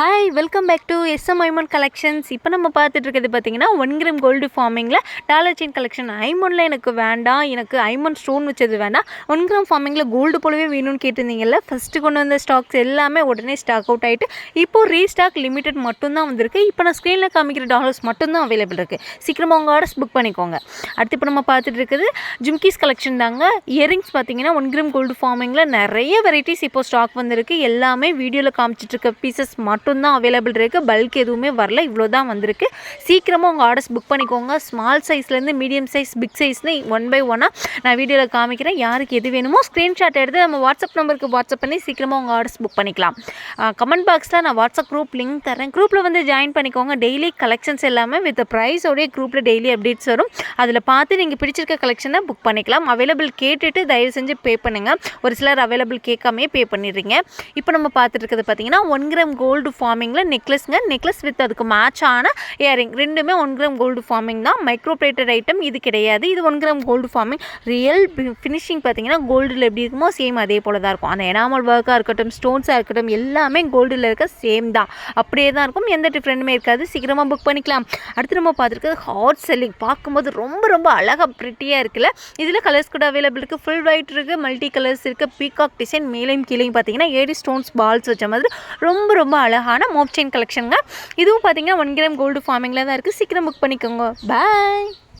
Hi welcome back to SM ஐமோன் collections இப்போ நம்ம பார்த்துட்டு இருக்கிறது பார்த்தீங்கன்னா ஒன் கிராம் கோல்டு ஃபார்மிங்கில் டாலர் செயின் கலெக்ஷன் ஐமோனில் எனக்கு வேண்டாம். எனக்கு ஐமன் ஸ்டோன் வச்சது வேண்டாம். ஒன் கிராம் ஃபார்மிங்கில் கோல்டு போலவே வேணும்னு கேட்டிருந்தீங்கல்ல ஃபஸ்ட்டு கொண்டு வந்த ஸ்டாக்ஸ் எல்லாமே உடனே ஸ்டாக் அவுட் ஆகிட்டு இப்போ ரீஸ்டாக் லிமிடெட் மட்டும்தான் வந்திருக்கு. இப்போ நான் ஸ்க்ரீனில் காமிக்கிற டாலர்ஸ் மட்டும்தான் அவைலபிள் இருக்குது சீக்கிரமாக உங்கள் ஆர்டர்ஸ் புக் பண்ணிக்கோங்க. அடுத்து இப்போ நம்ம பார்த்துட்டு இருக்குது ஜிம்கிஸ் கலெக்ஷன் தாங்க. இயரிங்ஸ் பார்த்தீங்கன்னா ஒன் கிராம் கோல்டு ஃபார்மிங்கில் நிறைய வெரைட்டிஸ் இப்போ ஸ்டாக் வந்திருக்கு. எல்லாமே வீடியோவில் காமிச்சிட்ருக்க பீசஸ் மட்டும் மட்டும்தான் அவைலபிள் இருக்குது பல்க் எதுவுமே வரல. இவ்வளோ தான் வந்திருக்கு. சீக்கிரமாக உங்கள் ஆர்டர்ஸ் புக் பண்ணிக்கோங்க. ஸ்மால் சைஸ்லேருந்து மீடியம் சைஸ் பிக் சைஸ்னு ஒன் பை ஒன்னாக நான் வீடியோவில் காமிக்கிறேன். யாருக்கு எது வேணுமோ ஸ்க்ரீன்ஷாட் எடுத்து நம்ம வாட்ஸ்அப் நம்பருக்கு வாட்ஸ்அப் பண்ணி சீக்கிரமாக உங்கள் ஆர்டர்ஸ் புக் பண்ணிக்கலாம். கமெண்ட் பாக்ஸில் நான் வாட்ஸ்அப் குரூப் லிங்க் தரேன் குரூப்பில் வந்து ஜாயின் பண்ணிக்கோங்க. டெய்லி கலெக்ஷன்ஸ் எல்லாமே வித் ப்ரைஸோடைய குரூப்பில் டெய்லி அப்டேட்ஸ் வரும். அதில் பார்த்து நீங்கள் பிடிச்சிருக்க கலெக்ஷனை புக் பண்ணிக்கலாம். அவைலபிள் கேட்டுட்டு தயவு செஞ்சு பே பண்ணுங்கள் ஒரு சிலர் அவைலபிள் கேட்காமே பே பண்ணிடுறீங்க. இப்போ நம்ம பார்த்துட்டு இருக்கிறது பார்த்தீங்கன்னா ஒன் கிராம் கோல்டு ஃபார்மிங்கில் நெக்லஸ்ங்க நெக்லஸ் வித் அதுக்கு மேட்ச் ஆன இயரிங் ரெண்டுமே ஒன் கிராம் கோல்டு ஃபார்மிங் தான். மைக்ரோ பிளேட்டட் ஐட்டம் இது கிடையாது. இது one gram gold forming real finishing பார்த்தீங்கன்னா கோல்டில் எப்படி இருக்குமோ சேம் அதே போல் தான் இருக்கும். அந்த எனாமல் ஒர்க்காக இருக்கட்டும் ஸ்டோன்ஸாக இருக்கட்டும் எல்லாமே கோல்டில் இருக்க சேம் தான். அப்படியே தான் இருக்கும். எந்த டிஃப்ரெண்ட்டுமே இருக்காது. சீக்கிரமாக புக் பண்ணிக்கலாம். அடுத்து நம்ம பார்த்துருக்கிறது ஹாட் செல்லிங் பார்க்கும்போது ரொம்ப ரொம்ப அழகாக ப்ரிட்டியாக இருக்குல்ல? இதில் கலர்ஸ் கூட அவைலபிள் இருக்குது ஃபுல் ஒயிட் இருக்குது மல்டி கலர்ஸ் இருக்குது பீகாக் டிசைன் மேலேயும் கீழேயும் பார்த்தீங்கன்னா ஏடி ஸ்டோன்ஸ் பால்ஸ் வச்ச மாதிரி ரொம்ப ரொம்ப அழகான மோப் செயின் கலெக்ஷனுங்க இதுவும் பார்த்தீங்கன்னா ஒன் கிராம் கோல்டு ஃபார்மிங்கில் தான் இருக்குது சீக்கிரம் புக் பண்ணிக்கோங்க. பாய்